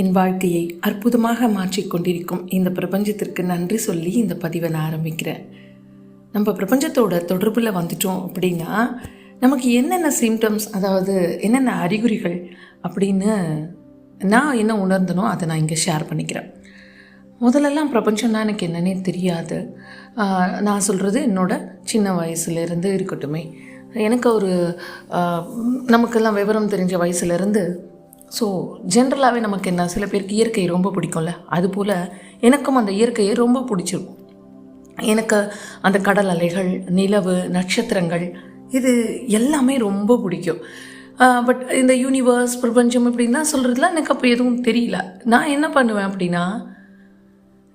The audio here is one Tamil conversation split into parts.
என் வாழ்க்கையை அற்புதமாக மாற்றிக்கொண்டிருக்கும் இந்த பிரபஞ்சத்திற்கு நன்றி சொல்லி இந்த பதிவை நான் ஆரம்பிக்கிறேன். நம்ம பிரபஞ்சத்தோட தொடர்பில் வந்துட்டோம் அப்படின்னா நமக்கு என்னென்ன சிம்டம்ஸ் அதாவது என்னென்ன அறிகுறிகள் அப்படின்னு நான் என்ன உணர்ந்தனோ அதை நான் இங்கே ஷேர் பண்ணிக்கிறேன். முதல்லலாம் பிரபஞ்சம்னா எனக்கு என்னன்னே தெரியாது. நான் சொல்கிறது என்னோட சின்ன வயசுலேருந்து இருக்கட்டுமே. எனக்கு ஒரு நமக்கெல்லாம் விவரம் தெரிஞ்ச வயசுலேருந்து ஸோ ஜென்ரலாகவே நமக்கு என்ன? சில பேருக்கு இயற்கை ரொம்ப பிடிக்கும்ல. அதுபோல் எனக்கும் அந்த இயற்கையை ரொம்ப பிடிச்சிருக்கும் எனக்கு அந்த கடல் அலைகள் நிலவு நட்சத்திரங்கள் இது எல்லாமே ரொம்ப பிடிக்கும். பட் இந்த யூனிவர்ஸ் பிரபஞ்சம் இப்படின்னா சொல்கிறதுலாம் எனக்கு அப்போ எதுவும் தெரியல. நான் என்ன பண்ணுவேன் அப்படின்னா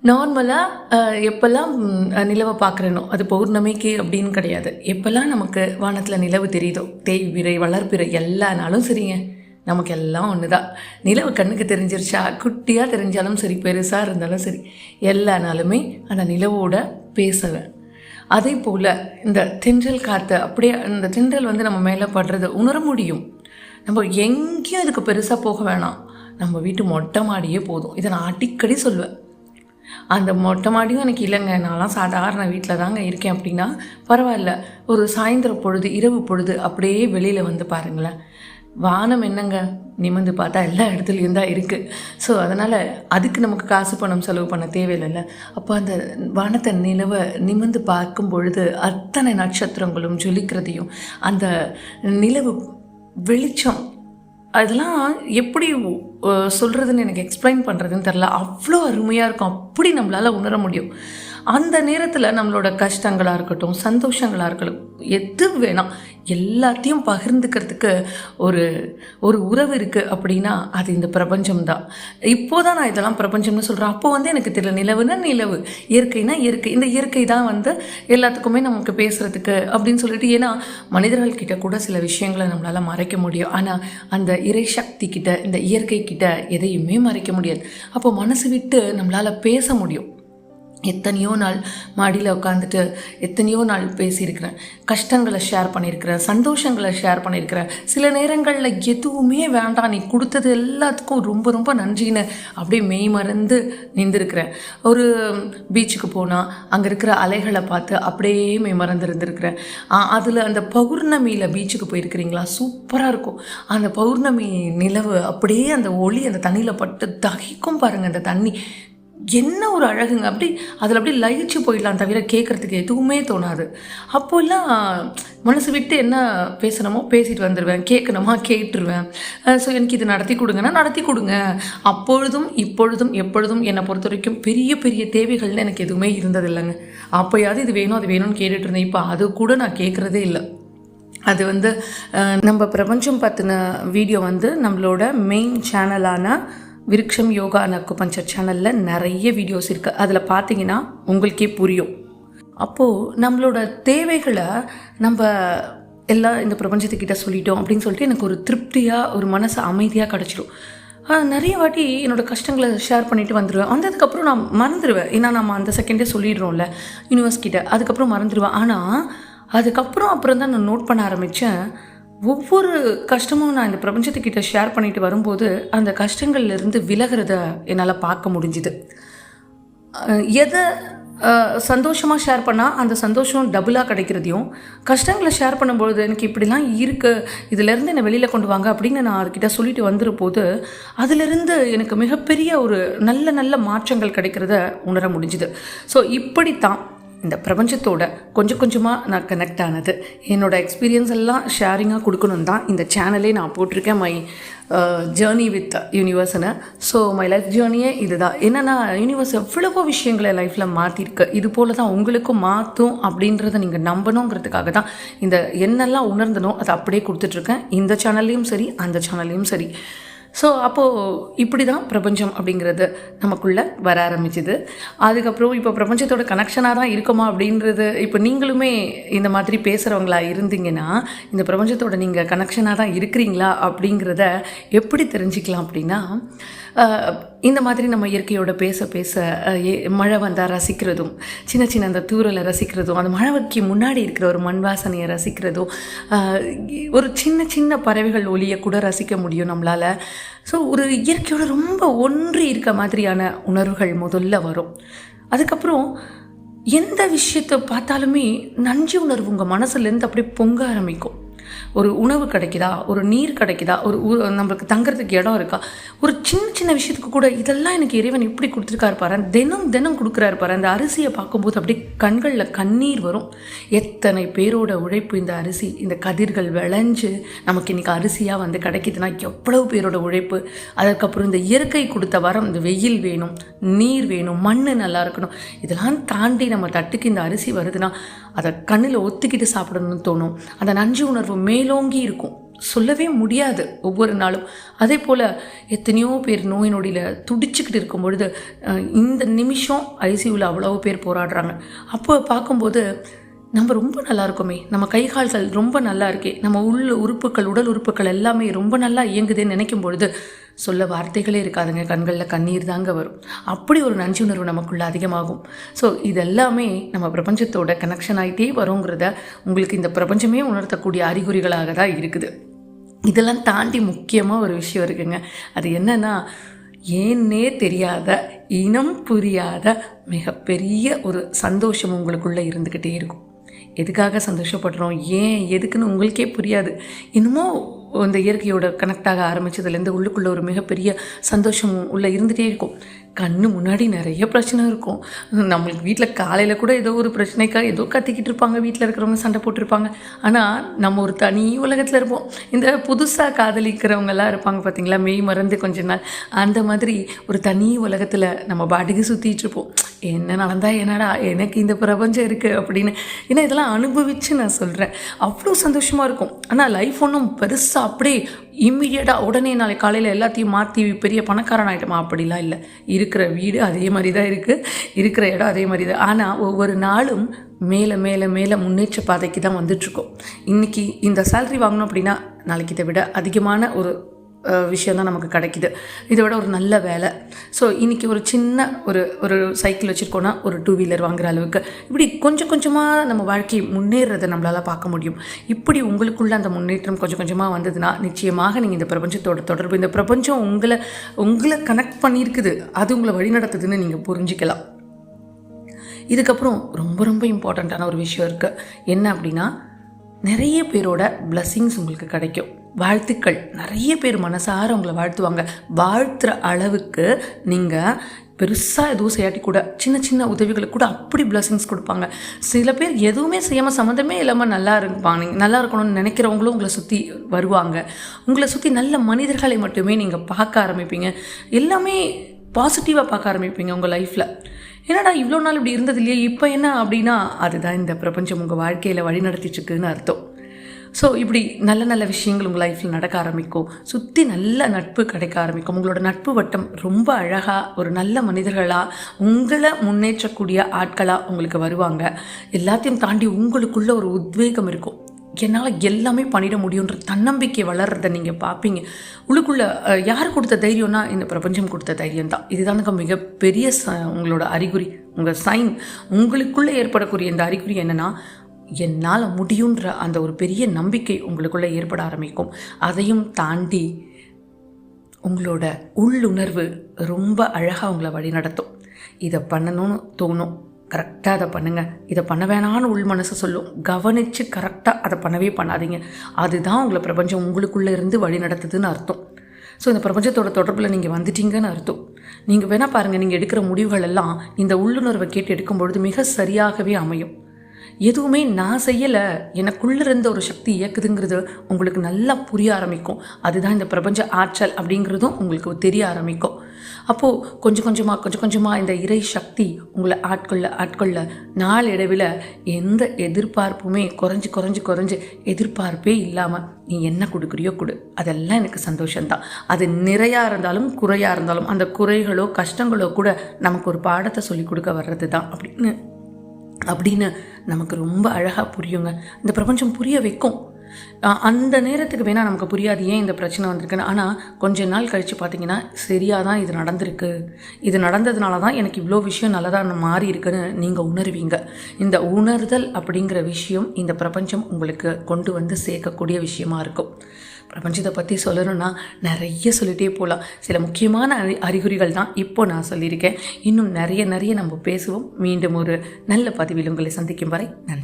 நார்மலாக எப்போல்லாம் நிலவை பார்க்குறேனோ அது பௌர்ணமிக்கு அப்படின்னு கிடையாது. எப்போல்லாம் நமக்கு வானத்தில் நிலவு தெரியுதோ தேய்பிறை வளர்ப்பிறை எல்லா நாளும் சரிங்க. நமக்கு எல்லாம் ஒன்று தான் நிலவு கண்ணுக்கு தெரிஞ்சிருச்சா? குட்டியாக தெரிஞ்சாலும் சரி பெருசாக இருந்தாலும் சரி. எல்லா நாளுமே அந்த நிலவோட பேசுவேன். அதே போல் இந்த தென்றல் காற்று அப்படியே இந்த தென்றல் வந்து நம்ம மேலே படுறதை உணர முடியும். நம்ம எங்கேயும் இதுக்கு பெருசாக போக வேணாம். நம்ம வீட்டு மொட்டை மாடியே போதும். இதை நான் அடிக்கடி சொல்லுவேன் அந்த மொட்டை மாடியும் எனக்கு இல்லைங்க. நான்லாம் சாதாரண வீட்டில் தாங்க இருக்கேன் அப்படின்னா பரவாயில்ல. ஒரு சாயந்தர பொழுது இரவு பொழுது அப்படியே வெளியில் வந்து பாருங்களேன். வானம் என்னங்க? நிமிர்ந்து பார்த்தா எல்லா இடத்துலையும் தான் இருக்குது ஸோ அதனால் அதுக்கு நமக்கு காசு பணம் செலவு பண்ண தேவையில்லைல்ல. அப்போ அந்த வானத்தை நிலவை நிமிந்து பார்க்கும் பொழுது அத்தனை நட்சத்திரங்களும் ஜொலிக்கிறதையும் அந்த நிலவு வெளிச்சம் அதெல்லாம் எப்படி சொல்கிறதுன்னு எனக்கு எக்ஸ்பிளைன் பண்ணுறதுன்னு தெரில அவ்வளோ அருமையாக இருக்கும். அப்படி நம்மளால் உணர முடியும். அந்த நேரத்தில் நம்மளோட கஷ்டங்களாக இருக்கட்டும் சந்தோஷங்களாக இருக்கட்டும் எது வேணாம் எல்லாத்தையும் பகிர்ந்துக்கிறதுக்கு ஒரு ஒரு உறவு இருக்குது அப்படின்னா அது இந்த பிரபஞ்சம் தான். இப்போ தான் நான் இதெல்லாம் பிரபஞ்சம்னு சொல்கிறேன் அப்போ வந்து எனக்கு தெரியல நிலவுனா நிலவு இயற்கைனா இயற்கை. இந்த இயற்கை தான் வந்து எல்லாத்துக்குமே நமக்கு பேசுகிறதுக்கு அப்படின்னு சொல்லிட்டு ஏன்னா மனிதர்கள் கிட்ட கூட சில விஷயங்களை நம்மளால் மறைக்க முடியும். ஆனால் அந்த இறை சக்தி கிட்ட இந்த இயற்கை கிட்ட எதையுமே மறைக்க முடியாது. அப்போ மனசு விட்டு நம்மளால் பேச முடியும். எத்தனையோ நாள் மாடியில் உட்காந்துட்டு எத்தனையோ நாள் பேசியிருக்கிறேன். கஷ்டங்களை ஷேர் பண்ணியிருக்கிறேன் சந்தோஷங்களை ஷேர் பண்ணியிருக்கிறேன் சில நேரங்களில் எதுவுமே வேண்டாம் நீ கொடுத்தது எல்லாத்துக்கும் ரொம்ப ரொம்ப நன்றின்னு அப்படியே மெய் மறந்து நின்றுருக்கிறேன். ஒரு பீச்சுக்கு போனால் அங்கே இருக்கிற அலைகளை பார்த்து அப்படியே மெய் மறந்து இருந்திருக்கிறேன் அதில் அந்த பௌர்ணமியில் பீச்சுக்கு போயிருக்கிறீங்களா? சூப்பராக இருக்கும். அந்த பௌர்ணமி நிலவு அப்படியே அந்த ஒளி அந்த தண்ணியில் பட்டு தகிக்கும் பாருங்கள் அந்த தண்ணி. என்ன ஒரு அழகுங்க. அப்படி அதில் அப்படியே லயிச்சு போயிடலாம் தவிர கேட்குறதுக்கு எதுவுமே தோணாது. அப்போல்லாம் மனசு விட்டு என்ன பேசணுமோ பேசிட்டு வந்துடுவேன் கேட்கணுமா கேட்டுருவேன். ஸோ எனக்கு இது நடத்தி கொடுங்கன்னா நடத்தி கொடுங்க. அப்பொழுதும் இப்பொழுதும் எப்பொழுதும் என்னை பொறுத்த வரைக்கும் பெரிய பெரிய தேவைகள்னு எனக்கு எதுவுமே இருந்ததில்லைங்க. அப்போயாவது இது வேணும் அது வேணும்னு கேட்டுட்டு இருந்தேன். இப்போ அது கூட நான் கேட்குறதே இல்லை. அது வந்து நம்ம பிரபஞ்சம் பற்றின வீடியோ வந்து நம்மளோட மெயின் சேனலான விருட்சம் யோகா நக்கு பஞ்சர் சேனலில் நிறைய வீடியோஸ் இருக்குது அதில் பார்த்தீங்கன்னா உங்களுக்கே புரியும். அப்போது நம்மளோட தேவைகளை நம்ம எல்லாம் இந்த பிரபஞ்சத்துக்கிட்ட சொல்லிட்டோம் அப்படின்னு சொல்லிட்டு எனக்கு ஒரு திருப்தியாக ஒரு மனசு அமைதியாக கிடச்சிரும். நிறைய வாட்டி என்னோடய கஷ்டங்களை ஷேர் பண்ணிட்டு வந்துடுவேன் வந்ததுக்கப்புறம் நான் மறந்துடுவேன் ஏன்னா நம்ம அந்த செகண்டே சொல்லிடுறோம்ல யூனிவர்ஸ்கிட்ட அதுக்கப்புறம் மறந்துடுவேன் ஆனால் அதுக்கப்புறம் அப்புறம் தான் நான் நோட் பண்ண ஆரம்பித்தேன் ஒவ்வொரு கஷ்டமும் நான் இந்த பிரபஞ்சத்துக்கிட்ட ஷேர் பண்ணிட்டு வரும்போது அந்த கஷ்டங்கள்லேருந்து விலகிறத என்னால் பார்க்க முடிஞ்சுது. எதை சந்தோஷமாக ஷேர் பண்ணால் அந்த சந்தோஷம் டபுளாக கிடைக்கிறதையும் கஷ்டங்களை ஷேர் பண்ணும்பொழுது எனக்கு இப்படிலாம் இருக்குது இதிலேருந்து என்னை வெளியில் கொண்டு வாங்க அப்படின்னு நான் அதுக்கிட்ட சொல்லிட்டு வந்துற போது அதிலிருந்து எனக்கு மிகப்பெரிய ஒரு நல்ல நல்ல மாற்றங்கள் கிடைக்கிறத உணர முடிஞ்சுது. ஸோ இப்படித்தான். இந்த பிரபஞ்சத்தோட கொஞ்சம் கொஞ்சமாக நான் கனெக்ட் ஆனது. என்னோட எக்ஸ்பீரியன்ஸ் எல்லாம் ஷேரிங்காக கொடுக்கணும் தான் இந்த சேனலே நான் போட்டிருக்கேன். மை ஜேர்னி வித் யூனிவர்ஸ்னு ஸோ மை லைஃப் ஜேர்னியே இதுதான். என்னென்னா யூனிவர்ஸ் எவ்வளவோ விஷயங்களை லைஃப்பில் மாற்றிருக்கு இது போல தான் உங்களுக்கும் மாற்றும் அப்படின்றத நீங்கள் நம்பணுங்கிறதுக்காக தான் இந்த என்னெல்லாம் உணர்ந்தனோ அதை அப்படியே கொடுத்துட்ருக்கேன் இந்த சேனல்லையும் சரி அந்த சேனல்லையும் சரி. ஸோ அப்போது இப்படி தான் பிரபஞ்சம் அப்படிங்கிறது நமக்குள்ளே வர ஆரம்பிச்சுது. அதுக்கப்புறம் இப்போ பிரபஞ்சத்தோட கனெக்ஷனாக தான் இருக்குமா அப்படின்றது இப்போ நீங்களுமே இந்த மாதிரி பேசுகிறவங்களா இருந்தீங்கன்னா இந்த பிரபஞ்சத்தோட நீங்கள் கனெக்ஷனாக தான் இருக்கிறீங்களா அப்படிங்கிறத எப்படி தெரிஞ்சுக்கலாம் அப்படின்னா இந்த மாதிரி நம்ம இயற்கையோட பேச பேச ஏ- மழை வந்தால் ரசிக்கிறதும் சின்ன சின்ன அந்த தூரலை ரசிக்கிறதும் அந்த மழைக்கு முன்னாடி இருக்கிற ஒரு மண் வாசனையை ரசிக்கிறதும் ஒரு சின்ன சின்ன பறவைகள் ஒளியை கூட ரசிக்க முடியும் நம்மளால். ஸோ ஒரு இயற்கையோட ரொம்ப ஒன்றி இருக்க மாதிரியான உணர்வுகள் முதல்ல வரும். அதுக்கப்புறம் எந்த விஷயத்தை பார்த்தாலுமே நன்றி உணர்வு உங்கள் மனசுலேருந்து அப்படியே பொங்க ஆரம்பிக்கும். ஒரு உணவு கிடைக்குதா? ஒரு நீர் கிடைக்குதா? ஒரு நம்மளுக்கு தங்குறதுக்கு இடம் இருக்கா? ஒரு சின்ன சின்ன விஷயத்துக்கு கூட இதெல்லாம் எனக்கு இறைவன் இப்படி கொடுத்துருக்காரு பாரு. தினம் தினம் கொடுக்குறாரு பாரு. அந்த அரிசியை பார்க்கும்போது அப்படியே கண்களில் கண்ணீர் வரும். எத்தனை பேரோட உழைப்பு இந்த அரிசி? இந்த கதிர்கள் விளைஞ்சு நமக்கு இன்னைக்கு அரிசியாக வந்து கிடைக்கிதுன்னா எவ்வளவு பேரோட உழைப்பு? அதுக்கப்புறம் இந்த இயற்கை கொடுத்த வரம் இந்த வெயில் வேணும் நீர் வேணும் மண் நல்லா இருக்கணும். இதெல்லாம் தாண்டி நம்ம தட்டுக்கு இந்த அரிசி வருதுன்னா அதை கண்ணில் ஒத்துக்கிட்டு சாப்பிடணும்னு தோணும். அந்த நஞ்சு உணர்வு மேலோங்கி இருக்கும். சொல்லவே முடியாது ஒவ்வொரு நாளும். அதே போல் எத்தனையோ பேர் நோய் நொடியில் துடிச்சுக்கிட்டு இருக்கும் பொழுது இந்த நிமிஷம் ஐசியூவில் அவ்வளோ பேர் போராடுறாங்க. அப்போ பார்க்கும்போது நம்ம ரொம்ப நல்லா இருக்கோமே. நம்ம கை கால்கள் ரொம்ப நல்லா இருக்கே. நம்ம உள்ள உறுப்புகள் உடல் உறுப்புகள் எல்லாமே ரொம்ப நல்லா இயங்குதுன்னு நினைக்கும் பொழுது சொல்ல வார்த்தைகளே இருக்காதுங்க. கண்களில் கண்ணீர் தாங்க வரும். அப்படி ஒரு நன்றி உணர்வு நமக்குள்ளே அதிகமாகும். ஸோ இதெல்லாமே நம்ம பிரபஞ்சத்தோட கனெக்ஷன் ஆகிட்டே வருங்கிறத உங்களுக்கு இந்த பிரபஞ்சமே உணர்த்தக்கூடிய அறிகுறிகளாக தான் இருக்குது. இதெல்லாம் தாண்டி முக்கியமாக ஒரு விஷயம் இருக்குங்க. அது என்னென்னா ஏன்னே தெரியாத இனம் புரியாத மிகப்பெரிய ஒரு சந்தோஷம் உங்களுக்குள்ளே இருந்துக்கிட்டே இருக்கும். எதுக்காக சந்தோஷப்படுறோம்? ஏன்? எதுக்குன்னு உங்களுக்கே புரியாது. இன்னமும் இந்த இயற்கையோட கனெக்ட் ஆக ஆரம்பிச்சதுலேருந்து உள்ளுக்குள்ள ஒரு மிகப்பெரிய சந்தோஷம் உள்ளே இருந்துகிட்டே இருக்கும். கண்ணு முன்னாடி நிறைய பிரச்சனை இருக்கும். நம்மளுக்கு வீட்டில் காலையில் கூட ஏதோ ஒரு பிரச்சனைக்காக ஏதோ கத்திக்கிட்டு இருப்பாங்க. வீட்டில் இருக்கிறவங்க சண்டை போட்டிருப்பாங்க. ஆனால் நம்ம ஒரு தனி உலகத்தில் இருப்போம். இந்த புதுசாக காதலிக்கிறவங்கெல்லாம் இருப்பாங்க பார்த்தீங்களா மெய் மறந்து கொஞ்ச நாள். அந்த மாதிரி ஒரு தனி உலகத்தில் நம்ம பாட்டுக்கு சுற்றிட்டு இருப்போம். என்ன நடந்தால் என்னடா? எனக்கு இந்த பிரபஞ்சம் இருக்குது அப்படின்னு. ஏன்னா இதெல்லாம் அனுபவித்து நான் சொல்கிறேன் அவ்வளோ சந்தோஷமாக இருக்கும். ஆனால் லைஃப் ஒன்றும் பெருசாக அப்படியே இம்மிடியட்டாக உடனே நாளைக்கு காலையில் எல்லாத்தையும் மாற்றி பெரிய பணக்காரன் ஆகிட்டோமா அப்படிலாம் இல்லை. இருக்கிற வீடு அதே மாதிரி தான் இருக்குது இருக்கிற இடம் அதே மாதிரி தான் ஆனால் ஒவ்வொரு நாளும் மேலே மேலே மேலே முன்னேற்ற பாதைக்கு தான் வந்துட்டுருக்கோம் இன்றைக்கி இந்த சேல்ரி வாங்கணும் அப்படின்னா நாளைக்கு இதை விட அதிகமான ஒரு விஷயம் தான் நமக்கு கிடைக்குது. இதை விட ஒரு நல்ல வேலை. ஸோ இன்றைக்கி ஒரு சின்ன ஒரு ஒரு சைக்கிள் வச்சுருக்கோன்னா ஒரு டூ வீலர் வாங்குகிற அளவுக்கு. இப்படி கொஞ்சம் கொஞ்சமாக நம்ம வாழ்க்கை முன்னேறதை நம்மளால் பார்க்க முடியும். இப்படி உங்களுக்குள்ள அந்த முன்னேற்றம் கொஞ்சம் கொஞ்சமாக வந்ததுன்னா நிச்சயமாக நீங்கள் இந்த பிரபஞ்சத்தோட தொடர்பு இந்த பிரபஞ்சம் உங்களை உங்களை கனெக்ட் பண்ணியிருக்குது. அது உங்களை வழிநடத்துதுன்னு நீங்கள் புரிஞ்சுக்கலாம். இதுக்கப்புறம் ரொம்ப ரொம்ப இம்பார்ட்டண்ட்டான ஒரு விஷயம் இருக்குது என்ன அப்படின்னா நிறைய பேரோட பிளஸ்ஸிங்ஸ் உங்களுக்கு கிடைக்கும். வாழ்த்துக்கள். நிறைய பேர் மனசார உங்களை வாழ்த்துவாங்க. வாழ்த்துற அளவுக்கு நீங்கள் பெருசாக எதுவும் செய்யாட்டி கூட சின்ன சின்ன உதவிகளுக்கு கூட அப்படி blessings கொடுப்பாங்க. சில பேர் எதுவுமே செய்யாமல் சம்மந்தமே இல்லாமல் நல்லா இருப்பாங்க. நீங்கள் நல்லா இருக்கணும்னு நினைக்கிறவங்களும் உங்களை சுற்றி வருவாங்க. உங்களை சுற்றி நல்ல மனிதர்களை மட்டுமே நீங்கள் பார்க்க ஆரம்பிப்பீங்க. எல்லாமே பாசிட்டிவாக பார்க்க ஆரம்பிப்பீங்க உங்கள் லைஃப்பில் என்னடா இவ்வளோ நாள் இப்படி இருந்தது இல்லையே? இப்போ என்ன அப்படின்னா அதுதான் இந்த பிரபஞ்சம் உங்கள் வாழ்க்கையில் வழி நடத்திட்டுருக்குன்னு அர்த்தம். ஸோ இப்படி நல்ல நல்ல விஷயங்கள் உங்கள் லைஃப்பில் நடக்க ஆரம்பிக்கும். சுற்றி நல்ல நட்பு கிடைக்க ஆரம்பிக்கும். உங்களோட நட்பு வட்டம் ரொம்ப அழகாக ஒரு நல்ல மனிதர்களாக உங்களை முன்னேற்றக்கூடிய ஆட்களாக உங்களுக்கு வருவாங்க. எல்லாத்தையும் தாண்டி உங்களுக்குள்ள ஒரு உத்வேகம் இருக்கும். என்னால் எல்லாமே பண்ணிட முடியுன்ற தன்னம்பிக்கை வளர்றதை நீங்கள் பார்ப்பீங்க. உள்ளுக்குள்ளே யார் கொடுத்த தைரியம்னா இந்த பிரபஞ்சம் கொடுத்த தைரியம் தான் இதுதானுங்க மிகப்பெரிய ச உங்களோட அறிகுறி உங்கள் சைன் உங்களுக்குள்ளே ஏற்படக்கூடிய இந்த அறிகுறி என்னென்னா என்னால் முடியுன்ற அந்த ஒரு பெரிய நம்பிக்கை உங்களுக்குள்ளே ஏற்பட ஆரம்பிக்கும். அதையும் தாண்டி உங்களோட உள்ளுணர்வு ரொம்ப அழகாக உங்களை வழிநடத்தும். இதை பண்ணணும்னு தோணும். கரெக்டாக அதை பண்ணுங்கள் இதை பண்ண வேணான்னு உள் மனசு சொல்லும். கவனித்து கரெக்டாக அதை பண்ணவே பண்ணாதீங்க. அதுதான் உங்களை பிரபஞ்சம் உங்களுக்குள்ளே இருந்து வழி நடத்துதுன்னு அர்த்தம். ஸோ இந்த பிரபஞ்சத்தோட தொடர்பில் நீங்கள் வந்துட்டீங்கன்னு அர்த்தம். நீங்கள் வேணால் பாருங்கள் நீங்கள் எடுக்கிற முடிவுகள் எல்லாம் இந்த உள்ளுணர்வை கேட்டு எடுக்கும் பொழுது மிக சரியாகவே அமையும். எதுவுமே நான் செய்யலை. எனக்குள்ள இருந்த ஒரு சக்தி இயக்குதுங்கிறது உங்களுக்கு நல்லா புரிய ஆரம்பிக்கும். அதுதான் இந்த பிரபஞ்ச ஆற்றல் அப்படிங்கிறதும் உங்களுக்கு தெரிய ஆரம்பிக்கும். அப்போது கொஞ்சம் கொஞ்சமாக கொஞ்சம் கொஞ்சமாக இந்த இறை சக்தி உங்களை ஆட்கொள்ள ஆட்கொள்ள நாளடைவில் எந்த எதிர்பார்ப்புமே குறைஞ்சி குறைஞ்சி குறைஞ்சி எதிர்பார்ப்பே இல்லாமல் நீ என்ன கொடுக்குறியோ கொடு. அதெல்லாம் எனக்கு சந்தோஷம்தான். அது நிறையா இருந்தாலும் குறையாக இருந்தாலும் அந்த குறைகளோ கஷ்டங்களோ கூட நமக்கு ஒரு பாடத்தை சொல்லி கொடுக்க வர்றது தான் அப்படின்னு அப்படின்னு நமக்கு ரொம்ப அழகாக புரியுங்க. இந்த பிரபஞ்சம் புரிய வைக்கும். அந்த நேரத்துக்கு வேணால் நமக்கு புரியாது ஏன் இந்த பிரச்சனை வந்திருக்குன்னு. ஆனால் கொஞ்ச நாள் கழித்து பார்த்தீங்கன்னா சரியாக தான் இது நடந்திருக்கு. இது நடந்ததுனால தான் எனக்கு இவ்வளோ விஷயம் நல்லதாக மாறி இருக்குன்னு நீங்கள் உணர்வீங்க. இந்த உணர்தல் அப்படிங்கிற விஷயம் இந்த பிரபஞ்சம் உங்களுக்கு கொண்டு வந்து சேர்க்கக்கூடிய விஷயமா இருக்கும். பிரபஞ்சத்தை பற்றி சொல்லணும்னா நிறைய சொல்லிகிட்டே போகலாம் சில முக்கியமான அறி அறிகுறிகள் தான் இப்போ நான் சொல்லியிருக்கேன். இன்னும் நிறைய நிறைய நம்ம பேசுவோம். மீண்டும் ஒரு நல்ல பதிவில் உங்களை சந்திக்கும் வரை நன்றி.